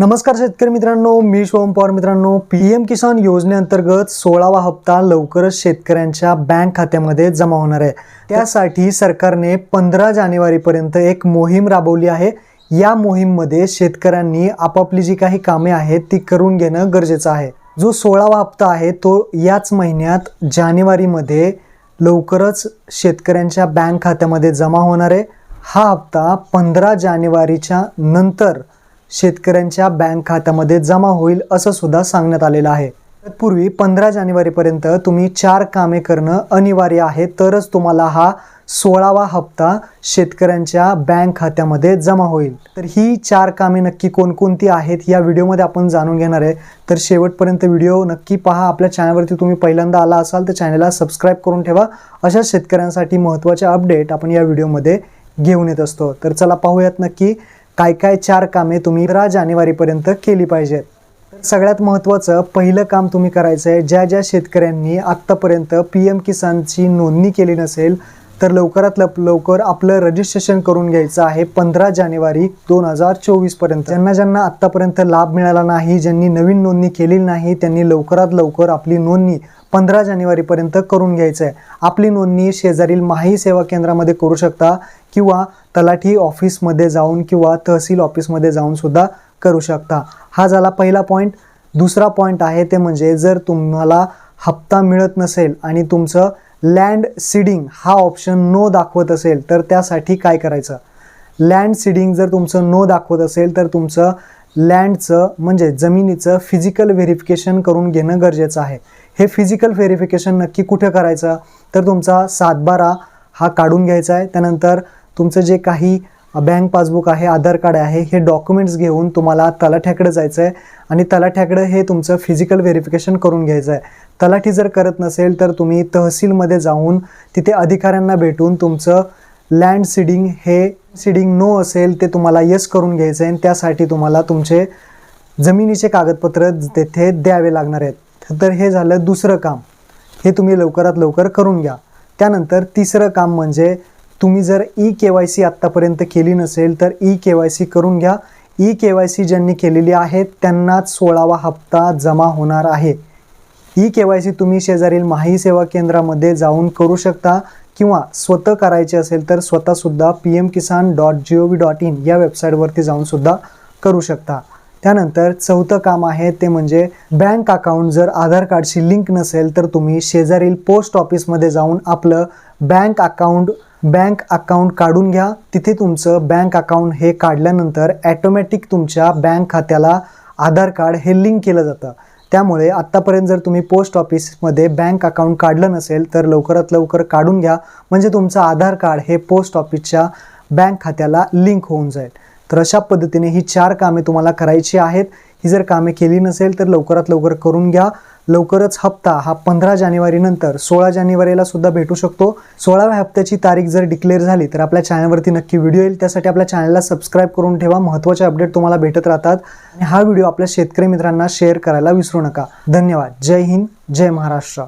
नमस्कार शेतकरी मित्रांनो मी शिवम पवार मित्रांनो. पी एम किसान योजनेअंतर्गत सोळावा हप्ता लवकरच शेतकऱ्यांच्या बँक खात्यामध्ये जमा होणार आहे. त्यासाठी सरकारने पंधरा जानेवारीपर्यंत एक मोहीम राबवली आहे. या मोहीममध्ये शेतकऱ्यांनी आपापली जी काही कामे आहेत ती करून घेणं गरजेचं आहे. जो सोळावा हप्ता आहे तो याच महिन्यात जानेवारीमध्ये लवकरच शेतकऱ्यांच्या बँक खात्यामध्ये जमा होणार आहे. हा हप्ता पंधरा जानेवारीच्या नंतर शेतकऱ्यांच्या बँक खात्यामध्ये जमा होईल असं सुद्धा सांगण्यात आलेलं आहे. तत्पूर्वी पंधरा जानेवारीपर्यंत तुम्ही चार कामे करणं अनिवार्य आहे तरच तुम्हाला हा सोळावा हप्ता शेतकऱ्यांच्या बँक खात्यामध्ये जमा होईल. तर ही चार कामे नक्की कोणकोणती आहेत या व्हिडिओमध्ये आपण जाणून घेणार आहे. तर शेवटपर्यंत व्हिडिओ नक्की पहा. आपल्या चॅनलवरती तुम्ही पहिल्यांदा आला असाल तर चॅनलला सबस्क्राईब करून ठेवा. अशा शेतकऱ्यांसाठी महत्त्वाचे अपडेट आपण या व्हिडिओमध्ये घेऊन येत असतो. तर चला पाहूयात नक्की काय काय चार कामे तुम्ही रा जानेवारीपर्यंत केली पाहिजेत. सगळ्यात महत्त्वाचं पहिलं काम तुम्ही करायचं आहे ज्या ज्या शेतकऱ्यांनी आत्तापर्यंत पी एम किसानची नोंदणी केली नसेल तर लवकरात लप लवकर आपलं रजिस्ट्रेशन करून घ्यायचं आहे पंधरा जानेवारी दोन हजार चोवीसपर्यंत. ज्यांना ज्यांना आत्तापर्यंत लाभ मिळाला नाही ज्यांनी नवीन नोंदणी केलेली नाही त्यांनी लवकरात लवकर आपली नोंदणी पंधरा जानेवारीपर्यंत करून घ्यायचं आहे आपली नोंदणी शेजारील माही सेवा केंद्रामध्ये करू शकता किंवा तलाठी ऑफिसमध्ये जाऊन किंवा तहसील ऑफिसमध्ये जाऊन सुद्धा करू शकता. हा झाला पहिला पॉईंट दुसरा पॉईंट आहे ते म्हणजे जर तुम्हाला हप्ता मिळत नसेल आणि तुमचं लँड सीडिंग हा ऑप्शन नो दाखवत असेल तर त्यासाठी काय करायचं? लँड सीडिंग जर तुमचं नो दाखवत असेल तर तुमचं लँडचं म्हणजे जमिनीचं फिजिकल व्हेरिफिकेशन करून घेणं गरजेचं आहे. हे फिजिकल व्हेरिफिकेशन नक्की कुठे करायचं? तर तुमचा सातबारा हा काढून घ्यायचा आहे. त्यानंतर तुमचं जे काही बँक पासबुक आहे आधार कार्ड आहे हे डॉक्युमेंट्स घेऊन तुम्हाला तलाठ्याकडे जायचं आहे. आणि तलाठ्याकडे हे तुमचं फिजिकल व्हेरिफिकेशन करून घ्यायचं आहे. तलाठी जर करत नसेल तर तुम्ही तहसीलमध्ये जाऊन तिथे अधिकाऱ्यांना भेटून तुमचं लँड सीडिंग हे सीडिंग नो असेल ते तुम्हाला यस करून घ्यायचं आहे. आणि त्यासाठी तुम्हाला तुमचे जमिनीचे कागदपत्र तेथे द्यावे लागणार आहेत. तर हे झालं दुसरं काम. हे तुम्ही लवकरात लवकर करून घ्या. त्यानंतर तिसरं काम म्हणजे तुम्ही जर ई के वाय सी आत्तापर्यंत केली नसेल तर ई के वाय सी करून घ्या. ई के वाय सी ज्यांनी केलेली आहे त्यांनाच सोळावा हप्ता जमा होणार आहे. ई के वाय सी तुम्ही शेजारील माही सेवा केंद्रामध्ये जाऊन करू शकता किंवा स्वतः करायचे असेल तर स्वतःसुद्धा P M Kisan dot G O V dot in या वेबसाईटवरती जाऊन सुद्धा करू शकता. त्यानंतर चौथं काम आहे ते म्हणजे बँक अकाउंट जर आधार कार्डशी लिंक नसेल तर तुम्ही शेजारील पोस्ट ऑफिसमध्ये जाऊन आपलं बँक अकाउंट बँक अकाउंट काढून घ्या. तिथे तुमचं बँक अकाउंट हे काढल्यानंतर ॲटोमॅटिक तुमच्या बँक खात्याला आधार कार्ड हे लिंक केलं जातं. त्यामुळे आत्तापर्यंत जर तुम्ही पोस्ट ऑफिसमध्ये बँक अकाउंट काढलं नसेल तर लवकरात लवकर काढून घ्या. म्हणजे तुमचं आधार कार्ड हे पोस्ट ऑफिसच्या बँक खात्याला लिंक होऊन जाईल. तर अशा पद्धतीने ही चार कामे तुम्हाला करायची आहेत. ही जर कामे केली नसेल तर लवकरात लवकर करून घ्या. लवकरच हप्ता हा पंधरा जानेवारीनंतर सोळा जानेवारीला सुद्धा भेटू शकतो. सोळाव्या हप्त्याची तारीख जर डिक्लेअर झाली तर आपल्या चॅनलवरती नक्की व्हिडिओ येईल. त्यासाठी आपल्या चॅनलला सबस्क्राईब करून ठेवा. महत्त्वाचे अपडेट तुम्हाला भेटत राहतात. आणि हा व्हिडिओ आपल्या शेतकरी मित्रांना शेअर करायला विसरू नका. धन्यवाद. जय हिंद. जय महाराष्ट्र.